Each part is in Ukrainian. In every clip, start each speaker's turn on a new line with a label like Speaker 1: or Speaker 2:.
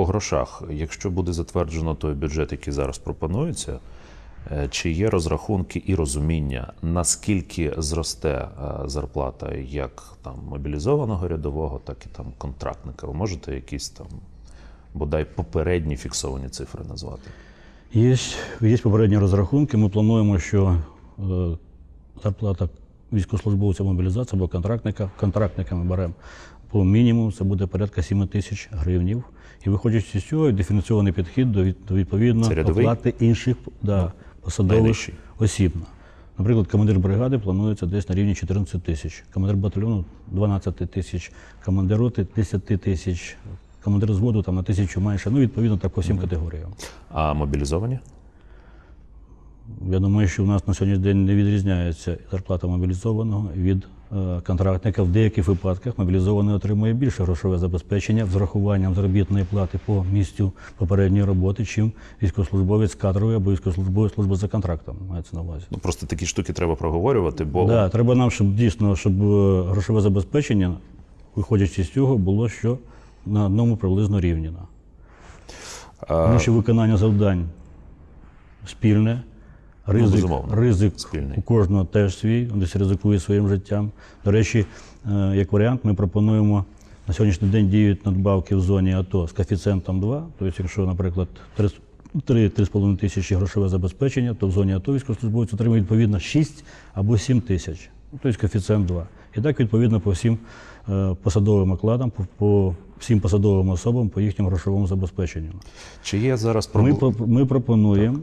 Speaker 1: по грошах, якщо буде затверджено той бюджет, який зараз пропонується, е, чи є розрахунки і розуміння, наскільки зросте е, зарплата як там мобілізованого рядового, так і там контрактника? Ви можете якісь там бодай попередні фіксовані цифри назвати?
Speaker 2: Є, є попередні розрахунки. Ми плануємо, що е, зарплата військовослужбовця мобілізації або контрактника, контрактника ми беремо по мінімуму, це буде порядка 7 тисяч гривнів. І виходячи з цього, диференційований підхід до, відповідно оплати інших да, посадових
Speaker 1: Найнижчий.
Speaker 2: осіб. Наприклад, командир бригади планується десь на рівні 14 тисяч, командир батальйону 12 тисяч, командир роти 10 тисяч, командир зводу там на тисячу менше. Ну, відповідно, так по всім категоріям.
Speaker 1: А мобілізовані?
Speaker 2: Я думаю, що в нас на сьогоднішній день не відрізняється зарплата мобілізованого від контрактника. В деяких випадках мобілізований отримує більше грошове забезпечення з врахуванням заробітної плати по місцю попередньої роботи, чим військовослужбовець кадровий або військовослужбовець служби за контрактом. Мається на увазі.
Speaker 1: Ну просто такі штуки треба проговорювати, бо
Speaker 2: Да, треба нам, щоб дійсно, щоб е, грошове забезпечення, виходячи з цього, було що на одному приблизно рівні. Тому що виконання завдань спільне, ризик,
Speaker 1: безумовно,
Speaker 2: ризик
Speaker 1: спільний.
Speaker 2: у кожного теж свій, він десь ризикує своїм життям. До речі, е, як варіант, ми пропонуємо на сьогоднішній день діють надбавки в зоні АТО з коефіцієнтом 2. Тобто, якщо, наприклад, 3-3,5 тисячі грошове забезпечення, то в зоні АТО військовослужбовець отримує відповідно 6 або 7 тисяч. Ну, Тобто коефіцієнт 2. І так відповідно по всім е, посадовим окладам, по, по всім посадовим особам, по їхньому грошовому забезпеченню.
Speaker 1: чи є зараз
Speaker 2: Ми, ми пропонуємо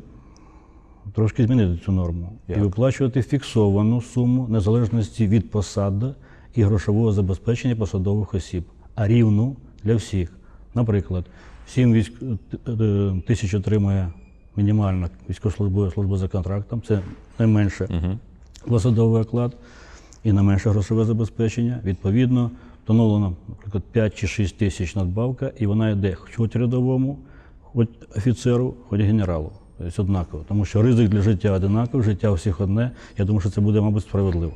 Speaker 2: трошки змінити цю норму
Speaker 1: Як?
Speaker 2: і виплачувати фіксовану суму незалежності від посади і грошового забезпечення посадових осіб, а рівну для всіх. Наприклад, 7 військ... е, е, тисяч отримує мінімальна військовослужбова служба за контрактом, це найменше посадовий оклад і на менше грошове забезпечення. Відповідно, встановлено, наприклад, 5 чи 6 тисяч надбавка, і вона йде хоч рядовому, хоч офіцеру, хоч генералу. Тобто однаково. Тому що ризик для життя одинаковий, життя у всіх одне. Я думаю, що це буде, мабуть, справедливо.